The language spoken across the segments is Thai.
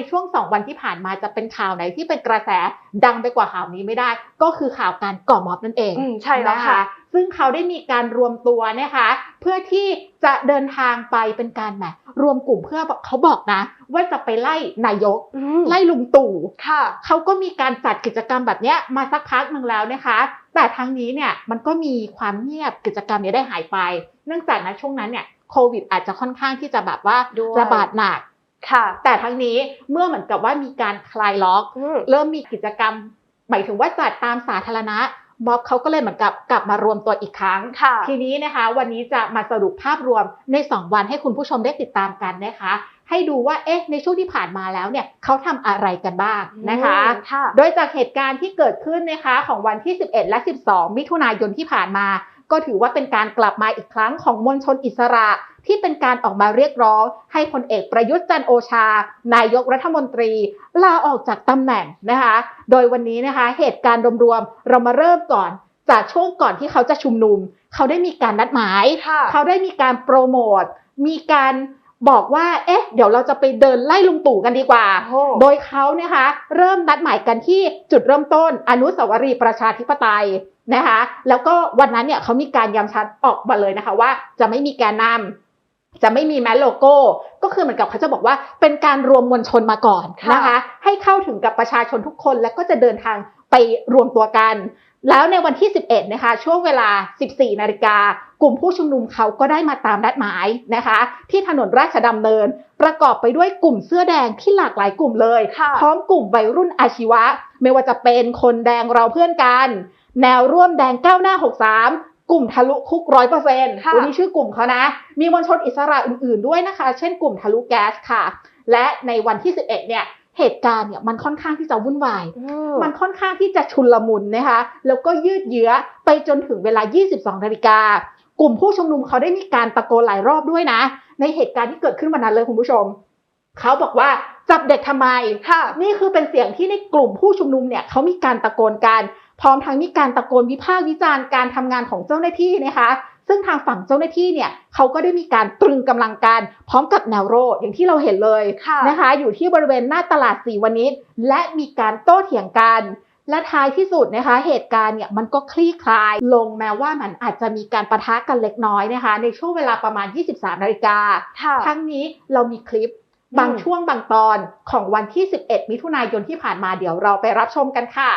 ในช่วงสองวันที่ผ่านมาจะเป็นข่าวไหนที่เป็นกระแสดังไปกว่าข่าวนี้ไม่ได้ ก็คือข่าวการก่อม็อบนั่นเองอืมใช่แล้วนค่ะ ซึ่งเขาได้มีการรวมตัวนะคะ เพื่อที่จะเดินทางไปเป็นการแหมรวมกลุ่มเพื่อเขาบอกนะ ว่าจะไปไล่นายกอืมไล่ลุงตู่ค่ะเขาก็มีการจัดกิจกรรมแบบเนี้ยมาสักพักหนึ่งแล้วนะคะ แต่ทั้งนี้เนี่ยมันก็มีความเงียบกิจกรรมเนี้ได้หายไป เนื่องจากนะช่วงนั้นเนี่ยโควิดอาจจะค่อนข้างที่จะแบบว่าด้วยระบาดหนัก ค่ะ แต่ทั้งนี้เมื่อเหมือนกับว่ามีการคลายล็อกอืมเริ่มมีกิจกรรม หมายถึงว่าจัดตามสาธารณะม็อบเขาก็เลยเหมือนกับกลับมารวมตัวอีกครั้งค่ะทีนี้นะคะ วันนี้จะมาสรุปภาพรวมใน 2 วันให้คุณผู้ชมได้ติดตามกันนะคะ ให้ดูว่าเอ๊ะในช่วงที่ผ่านมาแล้วเนี่ยเขาทำอะไรกันบ้างนะคะอืมค่ะโดยจากเหตุการณ์ที่เกิดขึ้นนะคะของวันที่ 11 และ 12 มิถุนายนที่ผ่านมา ก็ถือว่าเป็นการกลับมาอีกครั้งของมวลชนอิสระ ที่เป็นการออกมาเรียกร้อง ให้พลเอกประยุทธ์จันทร์โอชา นายกรัฐมนตรี ลาออกจากตำแหน่งนะคะ โดยวันนี้นะคะเหตุการณ์รวมๆเรามาเริ่มก่อน จากช่วงก่อนที่เขาจะชุมนุม เขาได้มีการนัดหมายค่ะเขาได้มีการโปรโมทมีการ บอกว่า เอ๊ะ เดี๋ยวเราจะไปเดินไล่ลุงตู่กันดีกว่าโอ้โดยเขาเนี่ยนะคะเริ่มนัดหมายกันที่จุดเริ่มต้นอนุสาวรีย์ประชาธิปไตยนะคะ แล้วก็วันนั้นเนี่ยเขามีการย้ำชัดออกมาเลยนะคะว่าจะไม่มีแกนนำจะไม่มีแม้โลโก้ ก็คือเหมือนกับเขาจะบอกว่าเป็นการรวมมวลชนมาก่อนนะคะ ให้เข้าถึงกับประชาชนทุกคนแล้วก็จะเดินทางไปรวมตัวกัน แล้วในวันที่ 11 นะคะ ช่วงเวลา 14 นาฬิกากลุ่มผู้ชุมนุมเขาก็ได้มาตามนัดหมายนะคะ ที่ถนนราชดำเนิน ประกอบไปด้วยกลุ่มเสื้อแดงที่หลากหลายกลุ่มเลยค่ะพร้อมกลุ่มวัยรุ่นอาชีวะ ไม่ว่าจะเป็นคนแดงเราเพื่อนกัน แนวร่วมแดงก้าวหน้า 63 กลุ่มทะลุคุกร้อยเปอร์เซ็นต์ค่ะวันนี้ชื่อกลุ่มเขานะ มีมวลชนอิสระอื่นๆด้วยนะคะ เช่นกลุ่มทะลุแก๊สค่ะ และในวันที่ 11 เนี่ย เหตุการณ์เนี่ยมันค่อนข้างที่จะวุ่นวายอืมันค่อนข้างที่จะชุลมุนนะคะ แล้วก็ยืดเยื้อไปจนถึงเวลา 22นาฬิกากลุ่มผู้ชุมนุมเขาได้มีการตะโกนหลายรอบด้วยนะ ในเหตุการณ์ที่เกิดขึ้นวันนั้นเลยคุณผู้ชม เขาบอกว่าจับเด็กทำไมค่ะนี่คือเป็นเสียงที่ในกลุ่มผู้ชุมนุมเนี่ยเขามีการตะโกนกัน พร้อมทั้งมีการตะโกนวิพากษ์วิจารณ์การทำงานของเจ้าหน้าที่นะคะ ซึ่งทางฝั่งเจ้าหน้าที่เนี่ยเขาก็ได้มีการตรึงกำลังการพร้อมกับแนวโร่อย่างที่เราเห็นเลยค่ะนะคะ อยู่ที่บริเวณหน้าตลาดสีวันนี้ และมีการโต้เถียงกันและท้ายที่สุดนะคะ เหตุการณ์เนี่ยมันก็คลี่คลาย ลงแม้ว่ามันอาจจะมีการประทะกันเล็กน้อยนะคะ ในช่วงเวลาประมาณ 23 นาฬิกาค่ะทั้งนี้เรามีคลิปบางอืมช่วงบางตอนของวันที่ 11 มิถุนายนที่ผ่านมาเดี๋ยวเราไปรับชมกันค่ะ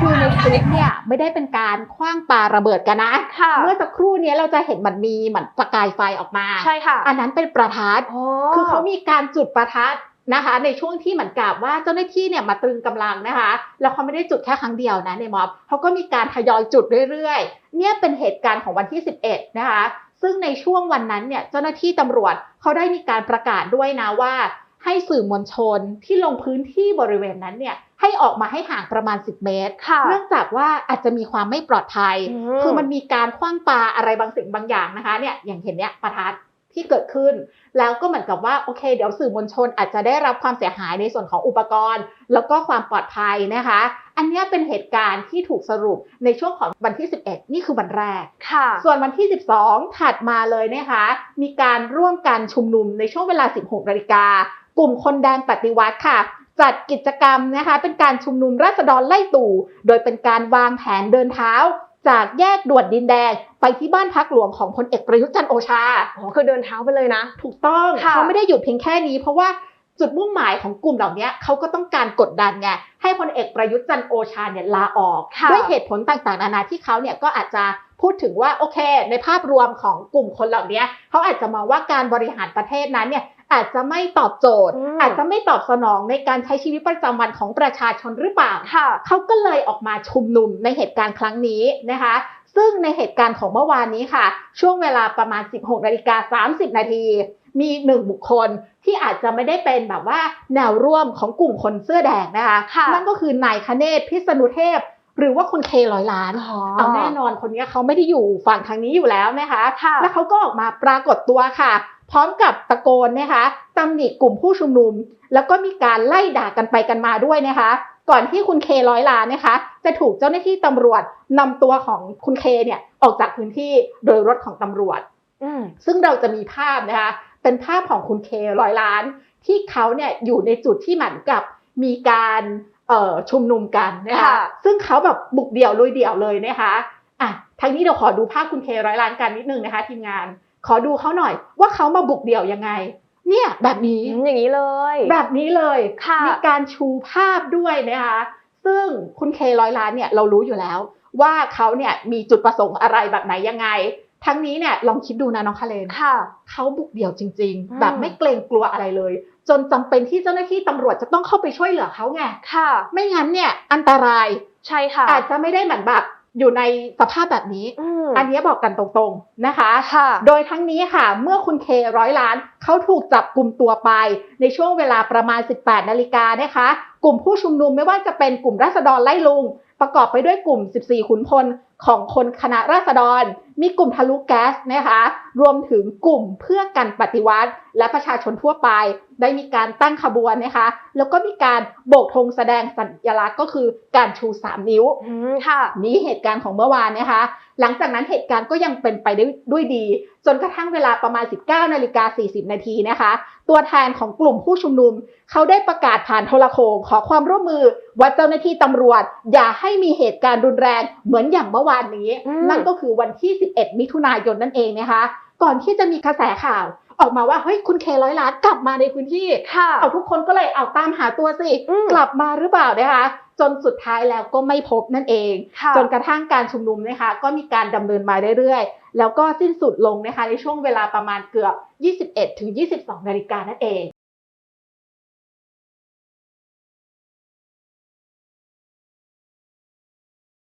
คือในคลิปเนี่ยไม่ได้เป็นการคว้างปาระเบิดกันนะค่ะเมื่อสักครู่เนี้ยเราจะเห็นมันมีเหมือนประกายไฟออกมา ใช่ค่ะ อันนั้นเป็นประทัดโอ้คือเขามีการจุดประทัดนะคะ ในช่วงที่เหมือนกับว่าเจ้าหน้าที่เนี่ยมาตรึงกำลังนะคะ แล้วเขาไม่ได้จุดแค่ครั้งเดียวนะในม็อบเขาก็มีการทยอยจุดเรื่อยๆ เนี่ยเป็นเหตุการณ์ของวันที่ 11 นะคะ ซึ่งในช่วงวันนั้นเนี่ยเจ้าหน้าที่ตำรวจเขาได้มีการประกาศด้วยนะว่า ให้สื่อมวลชนที่ลงพื้นที่บริเวณนั้นเนี่ยให้ออกมาให้ห่างประมาณ 10 เมตรค่ะเนื่องจากว่าอาจจะมีความไม่ปลอดภัยอืมคือมันมีการคว้างปาอะไรบางสิ่งบางอย่างนะคะเนี่ยอย่างเห็นเนี่ยประทัดที่เกิดขึ้น แล้วก็เหมือนกับว่าโอเค เดี๋ยวสื่อมวลชนอาจจะได้รับความเสียหายในส่วนของอุปกรณ์ แล้วก็ความปลอดภัยนะคะ อันเนี้ยเป็นเหตุการณ์ที่ถูกสรุปในช่วงของวันที่ 11 นี่คือวันแรก ค่ะ ส่วนวันที่ 12 ถัดมาเลยนะคะ มีการร่วมกันชุมนุมในช่วงเวลา 16นาฬิกากลุ่มคนแดงปฏิวัติค่ะ จัดกิจกรรมนะคะเป็นการชุมนุมราษฎรไล่ตู่ โดยเป็นการวางแผนเดินเท้าจากแยกด่วนดินแดงไปที่บ้านพักหลวงของพลเอกประยุทธ์จันทร์โอชา อ๋อ คือเดินเท้าไปเลยนะ ถูกต้องค่ะเขาไม่ได้หยุดเพียงแค่นี้ เพราะว่า จุดมุ่งหมายของกลุ่มเหล่านี้เขาก็ต้องการกดดันไงให้พลเอกประยุทธ์จันทร์โอชาเนี่ยลาออกค่ะด้วยเหตุผลต่างๆ นานาที่เขาเนี่ยก็อาจจะพูดถึงว่าโอเค ในภาพรวมของกลุ่มคนเหล่านี้เขาอาจจะมองว่าการบริหารประเทศนั้นเนี่ยอาจจะไม่ตอบโจทย์อืมอาจจะไม่ตอบสนองในการใช้ชีวิตประจำวันของประชาชนหรือเปล่าค่ะเขาก็เลยออกมาชุมนุมในเหตุการณ์ครั้งนี้นะคะ ซึ่งในเหตุการณ์ของเมื่อวานนี้ค่ะ ช่วงเวลาประมาณ 16นาฬิกา30นาที มีหนึ่งบุคคลที่อาจจะไม่ได้เป็นแบบว่าแนวร่วมของกลุ่มคนเสื้อแดงนะคะค่ะนั่นก็คือนายคเนศพิษณุเทพ หรือว่าคุณเคร้อยล้านเอาแน่นอนคนนี้เขาไม่ได้อยู่ฝั่งทางนี้อยู่แล้วนะคะค่ะแล้วเขาก็ออกมาปรากฏตัวค่ะ พร้อมกับตะโกนนะคะตำหนิกลุ่มผู้ชุมนุม แล้วก็มีการไล่ด่ากันไปกันมาด้วยนะคะก่อนที่คุณเคร้อยล้านนะคะ จะถูกเจ้าหน้าที่ตำรวจนำตัวของคุณเคเนี่ยออกจากพื้นที่โดยรถของตำรวจอืมซึ่งเราจะมีภาพนะคะ เป็นภาพของคุณเคร้อยล้าน ที่เขาเนี่ยอยู่ในจุดที่เหมือนกับมีการเอ่อชุมนุมกันนะคะค่ะซึ่งเขาแบบบุกเดี่ยวลุยเดี่ยวเลยนะคะอะทางนี้เดี๋ยวขอดูภาพคุณเคร้อยล้านกันนิดนึงนะคะทีมงาน ขอดูเขาหน่อย ว่าเขามาบุกเดี่ยวยังไง เนี่ยแบบนี้อย่างนี้เลย แบบนี้เลยค่ะมีการชูภาพด้วยนะคะซึ่งคุณเคร้อยล้านเนี่ยเรารู้อยู่แล้ว ว่าเขาเนี่ยมีจุดประสงค์อะไรแบบไหนยังไง ทั้งนี้เนี่ยลองคิดดูนะน้องคาเลนค่ะเขาบุกเดี่ยวจริงอืมๆแบบไม่เกรงกลัวอะไรเลย จนจำเป็นที่เจ้าหน้าที่ตำรวจจะต้องเข้าไปช่วยเหลือเขาไงค่ะ ไม่งั้นเนี่ยอันตรายใช่ค่ะ อาจจะไม่ได้เหมือนแบบอยู่ในสภาพแบบนี้อืมอันนี้บอกกันตรงๆนะคะค่ะโดยทั้งนี้ค่ะ เมื่อคุณเคร้อยล้านเขาถูกจับกลุ่มตัวไป ในช่วงเวลาประมาณ 18 นาฬิกานะคะ กลุ่มผู้ชุมนุมไม่ว่าจะเป็นกลุ่มราษฎรไล่ลุง ประกอบไปด้วยกลุ่ม 14 ขุนพลของคนคณะราษฎร มีกลุ่มทะลุแก๊สนะคะ รวมถึงกลุ่มเพื่อกันปฏิวัติ และประชาชนทั่วไป ได้มีการตั้งขบวนนะคะ แล้วก็มีการโบกธงแสดงสัญลักษณ์ก็คือการชู 3 นิ้วอืมค่ะนี่เหตุการณ์ของเมื่อวานนะคะ หลังจากนั้นเหตุการณ์ก็ยังเป็นไปได้ด้วยดี จนกระทั่งเวลาประมาณ 19นาฬิกา40นาทีนะคะ ตัวแทนของกลุ่มผู้ชุมนุม เขาได้ประกาศผ่านโทรโขงขอความร่วมมือว่าเจ้าหน้าที่ตำรวจ อย่าให้มีเหตุการณ์รุนแรงเหมือนอย่างเมื่อวานนี้อืมนั่นก็คือวันที่11 มิถุนายนนั่นเองนะคะ ก่อนที่จะมีกระแสข่าวออกมาว่าเฮ้ยคุณเคร้อยล้านกลับมาในพื้นที่ค่ะเอาทุกคนก็เลยเอาตามหาตัวสิอืมกลับมาหรือเปล่านะคะจนสุดท้ายแล้วก็ไม่พบนั่นเองค่ะจนกระทั่งการชุมนุมนะคะ ก็มีการดำเนินมาเรื่อยๆ แล้วก็สิ้นสุดลงนะคะในช่วงเวลาประมาณเกือบ 21ถึง22 นาฬิกานั่นเอง